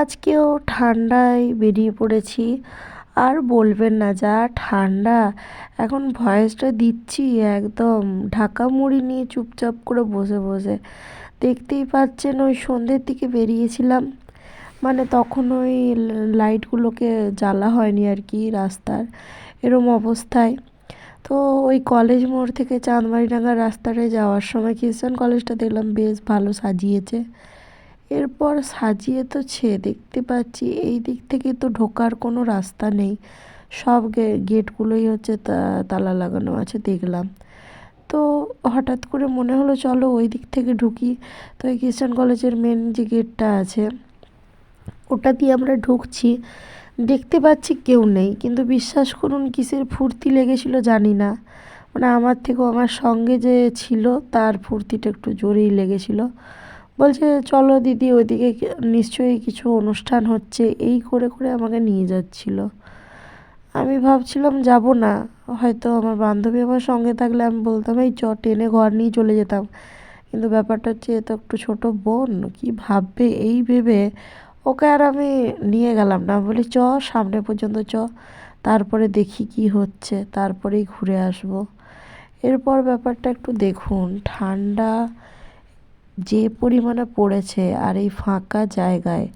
আজকেও ঠান্ডায় বেরিয়ে পড়েছি। আর বলবেন না যা, ঠান্ডা। এখন ভয়েসটা দিচ্ছি একদম। ঢাকা মুড়ি নিয়ে চুপচাপ করে বসে বসে। দেখতেই পাচ্ছেন ওই সন্ধ্যের দিকে বেরিয়েছিলাম। মানে তখন ওই লাইটগুলোকে জ্বালা হয়নি আর কি রাস্তার, এরম অবস্থায়। তো ওই কলেজ মোড় থেকে চাঁদমারিডাঙ্গার রাস্তাটায় যাওয়ার সময় খ্রিস্টান কলেজটা দেখলাম বেশ ভালো সাজিয়েছে। এরপর সাজিয়ে তো ছে দেখতে পাচ্ছি, এই দিক থেকে তো ঢোকার কোনো রাস্তা নেই। সব গে, গেটগুলোই হচ্ছে তালা লাগানো আছে, দেখলাম। তো হঠাৎ করে মনে হলো, চলো ওই দিক থেকে ঢুকি। তো এই খ্রিস্টান কলেজের মেন যে গেটটা আছে, ওটা দিয়ে আমরা ঢুকছি। দেখতে পাচ্ছি কেউ নেই, কিন্তু বিশ্বাস করুন কিসের ফুর্তি লেগেছিল জানি না। মানে আমার থেকেও আমার সঙ্গে যে ছিল, তার ফুর্তিটা একটু জোরেই লেগেছিল। বলছে, চলো দিদি, ওইদিকে নিশ্চয়ই কিছু অনুষ্ঠান হচ্ছে। এই করে করে আমাকে নিয়ে যাচ্ছিল। আমি ভাবছিলাম, যাব না। হয়তো আমার বান্ধবী আমার সঙ্গে থাকলে আমি বলতাম, এই চ, টেনে ঘর নিয়ে চলে যেতাম। কিন্তু ব্যাপারটা হচ্ছে, এ তো একটু ছোটো বোন, কী ভাববে? এই ভেবে ওকে আর আমি নিয়ে গেলাম না। বলি, চ, সামনে পর্যন্ত চ, তারপরে দেখি কি হচ্ছে, তারপরেই ঘুরে আসব। এরপর ব্যাপারটা একটু দেখুন, ঠান্ডা যে পরিমাণে পড়েছে আর এই ফাঁকা জায়গায়,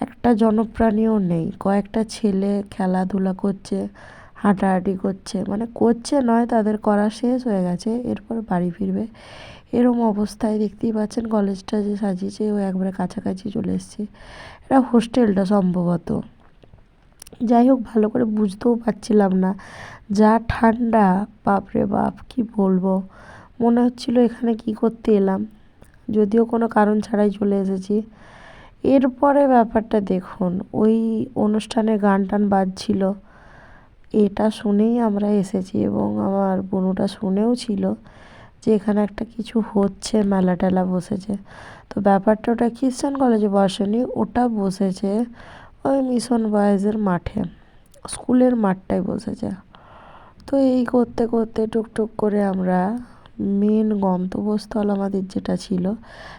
একটা জনপ্রাণীও নেই। কয়েকটা ছেলে খেলাধুলা করছে, হাঁটাহাঁটি করছে। মানে করছে নয়, তাদের করা শেষ হয়ে গেছে, এরপর বাড়ি ফিরবে। এরম অবস্থায় দেখতেই পাচ্ছেন কলেজটা যে সাজিয়েছে, ও একবারে কাছাকাছি চলে এসছে। এটা হোস্টেলটা সম্ভবত। যাই হোক, ভালো করে বুঝতেও পারছিলাম না যা ঠান্ডা, বাপরে বাপ, কি বলব? মনে হচ্ছিল এখানে কি করতে এলাম। যদিও কোনো কারণ ছাড়াই চলে এসেছি। এরপরে ব্যাপারটা দেখুন, ওই অনুষ্ঠানে গান টান বাজছিল। এটা শুনেই আমরা এসেছি এবং আমার বোনুটা শুনেও ছিল যে এখানে একটা কিছু হচ্ছে মেলা টেলা বসেছে। তো ব্যাপারটা ওটা খ্রিস্টান কলেজে বসেনি, ওটা বসেছে ওই মিশন বয়েজের মাঠে, স্কুলের মাঠটাই বসেছে। তো এই করতে করতে টুকটুক করে আমরা মেন গন্তব্যস্থল আমাদের যেটা ছিল,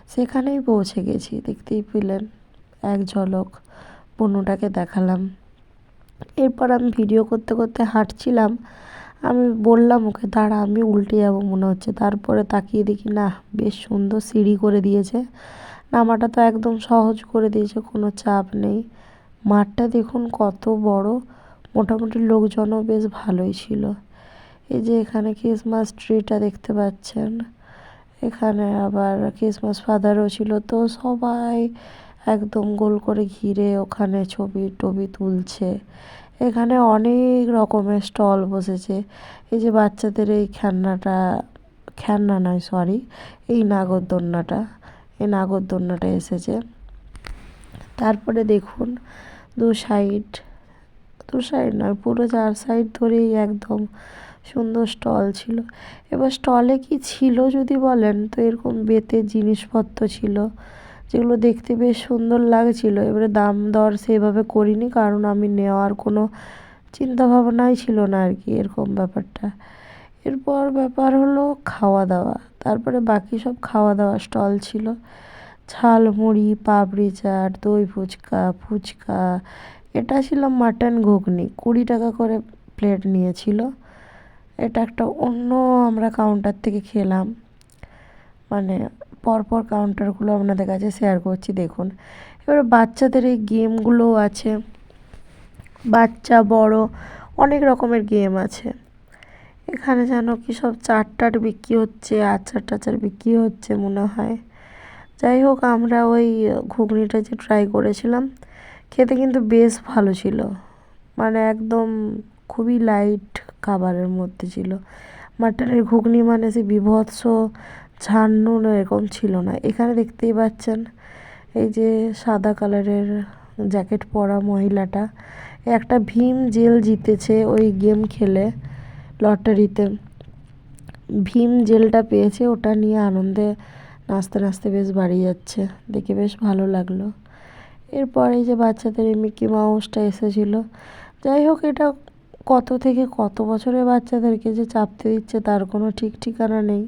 সেখানেই পৌঁছে গেছি। দেখতেই পেলেন এক ঝলক বনুটাকে দেখালাম। এরপর আমি ভিডিও করতে করতে হাঁটছিলাম। আমি বললাম, ওকে, দাঁড়া, আমি উল্টে যাব মনে হচ্ছে। তারপরে তাকিয়ে দেখি, না, বেশ সুন্দর সিঁড়ি করে দিয়েছে। নামাটা তো একদম সহজ করে দিয়েছে, কোনো চাপ নেই। মাঠটা দেখুন কত বড়, মোটামুটি লোকজনও বেশ ভালোই ছিল। এই যে এখানে ক্রিসমাস ট্রিটা দেখতে পাচ্ছেন। এখানে আবার ক্রিসমাস ফাদারও ছিল। তো সবাই একদম গোল করে ঘিরে ওখানে ছবি, টবি তুলছে। এখানে অনেক রকমের স্টল বসেছে। এই যে বাচ্চাদের এই খেলনাটা, খেলনা নয় সরি এই নাগরদোলনাটা এই নাগরদোলনাটা এসেছে। তারপরে দেখুন, দু সাইড দু সাইড নয়, পুরো চার সাইড ধরেই একদম সুন্দর স্টল ছিল। এবার স্টলে কি ছিল যদি বলেন? তো এরকম বেতের জিনিসপত্র ছিল, যেগুলো দেখতে বেশ সুন্দর লাগছিল। এবারে দাম দর সেভাবে করিনি, কারণ আমি নেওয়ার কোনো চিন্তা ভাবনাই ছিল না আর কি এরকম ব্যাপারটা। এরপর ব্যাপার হলো খাওয়া দাওয়া তারপরে বাকি সব খাওয়া দাওয়া স্টল ছিল। ঝালমুড়ি পাপড়ি চাট, দই ফুচকা ফুচকা। এটা ছিল মাটন ঘুগনি। কুড়ি টাকা করে প্লেট নিয়েছিল। এটা একটা অন্য আমরা কাউন্টার থেকে খেলাম। মানে পরপর কাউন্টারগুলো আপনাদের কাছে শেয়ার করছি, দেখুন। এবার বাচ্চাদের এই গেমগুলোও আছে। বাচ্চা, বড়, অনেক রকমের গেম আছে। এখানে যেন কি সব চাট টাট বিক্রি হচ্ছে আচার টাচার বিক্রি হচ্ছে মনে হয়। যাই হোক, আমরা ওই ঘুগনিটা যে ট্রাই করেছিলাম, খেতে কিন্তু বেশ ভালো ছিল। মানে একদম খুবই লাইট খাবারের মধ্যে ছিল। মাটনের ঘুগনি মানে সে বিভৎস ঝাল এরকম ছিল না। এখানে দেখতেই পাচ্ছেন, এই যে সাদা কালারের জ্যাকেট পরা মহিলাটা, একটা ভীম জেল জিতেছে ওই গেম খেলে লটারিতে। ভীম জেলটা পেয়েছে, ওটা নিয়ে আনন্দে নাচতে নাচতে বেশ বাড়ি যাচ্ছে, দেখে বেশ ভালো লাগল। এরপরে যে বাচ্চাদের মিকি মাউসটা এসেছিল। যাই হোক, এটা কত থেকে কত বছরের বাচ্চাদেরকে যে চাপতে দিচ্ছে তার কোনো ঠিক ঠিকানা নেই।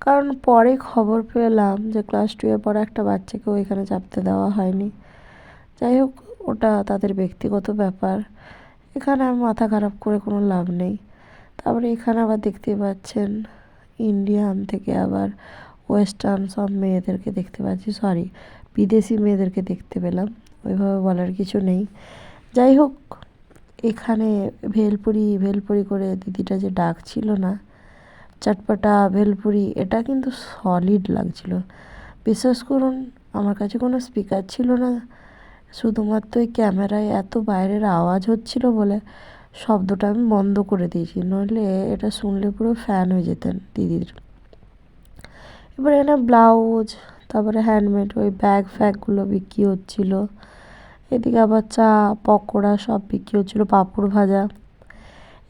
কারণ পরে খবর পেলাম যে ক্লাস টুয়ে পড়া একটা বাচ্চাকেও এখানে চাপতে দেওয়া হয়নি। যাই হোক, ওটা তাদের ব্যক্তিগত ব্যাপার। এখানে মাথা খারাপ করে কোনো লাভ নেই। তারপরে এখানে আবার দেখতে পাচ্ছেন ইন্ডিয়ান থেকে আবার ওয়েস্টার্ন সব মেয়েদেরকে দেখতে পাচ্ছি। সরি বিদেশি মেয়েদেরকে দেখতে পেলাম। ওইভাবে বলার কিছু নেই। যাই হোক এখানে ভেলপুরি ভেলপুরি করে দিদিটা যে ডাকছিল না, চটপটা, ভেলপুরি, এটা কিন্তু সলিড লাগছিল। বিশ্বাস করুন, আমার কাছে কোনো স্পিকার ছিল না। শুধুমাত্র ওই ক্যামেরায় এত বাইরের আওয়াজ হচ্ছিল বলে শব্দটা আমি বন্ধ করে দিয়েছি, নইলে এটা শুনলে পুরো ফ্যান হয়ে যেতেন দিদির। এবার এখানে ব্লাউজ তারপরে হ্যান্ডমেড ওই ব্যাগ ফ্যাগগুলো বিক্রি হচ্ছিল। এদিকে আবার চা, পকোড়া সব বিক্রি হচ্ছিল পাঁপড় ভাজা।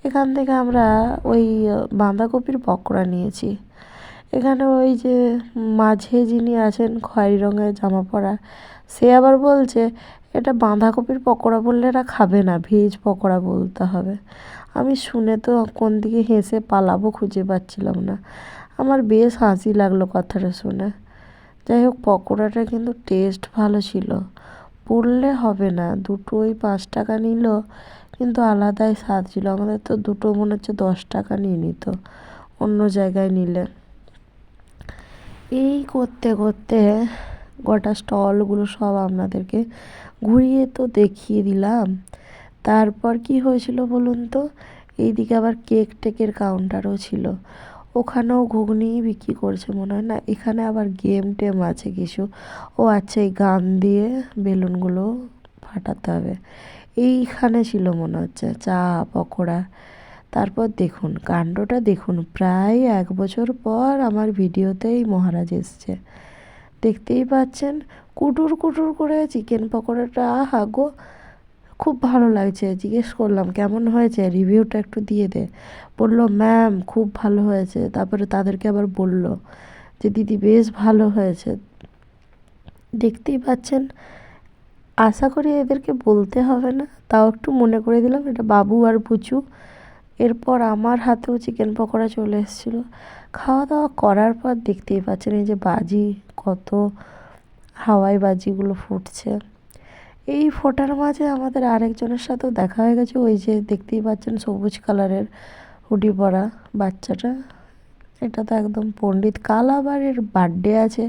এখান থেকে আমরা ওই বাঁধাকপির পকোড়া নিয়েছি। এখানে ওই যে মাঝে যিনি আছেন খয়েরি রঙের জামা পরা, সে আবার বলছে, এটা বাঁধাকপির পকোড়া বললে এরা খাবে না, ভেজ পকোড়া বলতে হবে। আমি শুনে তো কোন দিকে হেসে পালাবো খুঁজে পাচ্ছিলাম না। আমার বেশ হাসি লাগল কথাটা শুনে। যাই হোক, পকোড়াটা কিন্তু টেস্ট ভালো ছিল। বললে হবে না। দুটোই পাঁচ টাকা নিল, কিন্তু আলাদাই স্বাদ ছিল। আমাদের তো দুটো মনে হচ্ছে দশ টাকা নিয়ে নিত, অন্য জায়গায় নিলে। এই করতে করতে গোটা স্টলগুলো সব আপনাদেরকে ঘুরিয়ে তো দেখিয়ে দিলাম। তারপর কি হয়েছিল বলুন তো? এইদিকে আবার কেক টেকের কাউন্টারও ছিল। ওখানেও ঘুগনি বিক্রি করছে মনে হয়। না, এখানে আবার গেম টেম আছে কিছু। ও আচ্ছা এই গান দিয়ে বেলুনগুলো ফাটাতে হবে। এইখানে ছিল মনে হচ্ছে, চা, পকোড়া। তারপর দেখুন, কাণ্ডটা দেখুন, প্রায় এক বছর পর আমার ভিডিওতেই মহারাজ এসছে। দেখতেই পাচ্ছেন, কুটুর কুটুর করে চিকেন পকোড়াটা আহা গো খুব ভালো লাগছে, জিজ্ঞেস করলাম, কেমন হয়েছে? রিভিউটা একটু দিয়ে দে। বলল, ম্যাম, খুব ভালো হয়েছে। তারপরে তাদেরকে আবার বলল যে, দিদি, বেশ ভালো হয়েছে। দেখতেই পাচ্ছেন, আশা করি এদেরকে বলতে হবে না, তাও একটু মনে করে দিলাম, এটা বাবু আর পুচু এরপর আমার হাতেও চিকেন পকোড়া চলে এসেছিল। খাওয়া দাওয়া করার পর দেখতেই পাচ্ছেন, এই যে বাজি, কত হাওয়াই বাজিগুলো ফুটছে। এই ফোটার মাঝে আমাদের আরেকজনের সাথেও দেখা হয়ে গেছে। ওই যে দেখতেই পাচ্ছেন সবুজ কালারের হুডি পরা বাচ্চাটা। এটা তো একদম পণ্ডিত। কাল আবার এর বার্থডে আছে,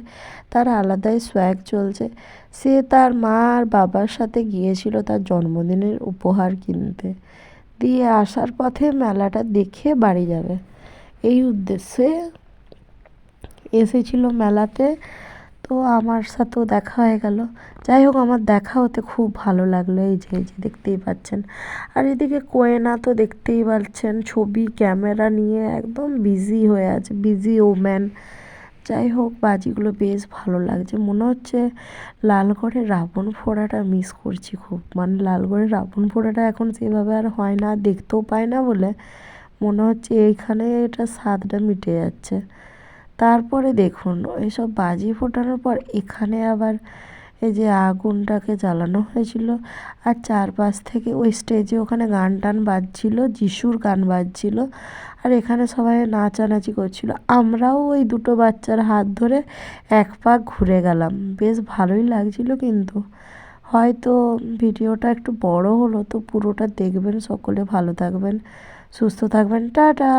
তার আলাদাই সোয়াগ চলছে। সে তার মা আর বাবার সাথে গিয়েছিল তার জন্মদিনের উপহার কিনতে। দিয়ে আসার পথে মেলাটা দেখে বাড়ি যাবে। এই উদ্দেশ্যে এসেছিল মেলাতে। তো আমার সাথেও দেখা হয়ে গেল। যাই হোক, আমার দেখা হতে খুব ভালো লাগল এই যে এই যে দেখতেই পাচ্ছেন। আর এদিকে কোয়েনা তো দেখতেই পাচ্ছেন, ছবি, ক্যামেরা নিয়ে একদম বিজি হয়ে আছে বিজি ওম্যান যাই হোক, বাজিগুলো বেশ ভালো লাগছে। মনে হচ্ছে লালগড়ের রাবণ ফোড়াটা মিস করছি খুব। মানে লালগড়ের রাবণ ফোড়াটা এখন সেভাবে আর হয় না, দেখতেও পায় না বলে। মনে হচ্ছে এইখানে এটা স্বাদটা মিটে যাচ্ছে। তারপরে দেখুন এইসব বাজি ফোটানোর পর এখানে আবার এই যে আগুনটাকে জ্বালানো হয়েছিল। আর চারপাশ থেকে ওই স্টেজে ওখানে গান টান বাজছিল, যিশুর গান বাজছিল। আর এখানে সবাই নাচানাচি করছিল। আমরাও ওই দুটো বাচ্চার হাত ধরে এক পাক ঘুরে গেলাম। বেশ ভালোই লাগছিল কিন্তু। হয়তো ভিডিওটা একটু বড় হলো, তো পুরোটা দেখবেন, সকলে ভালো থাকবেন, সুস্থ থাকবেন। টাটা!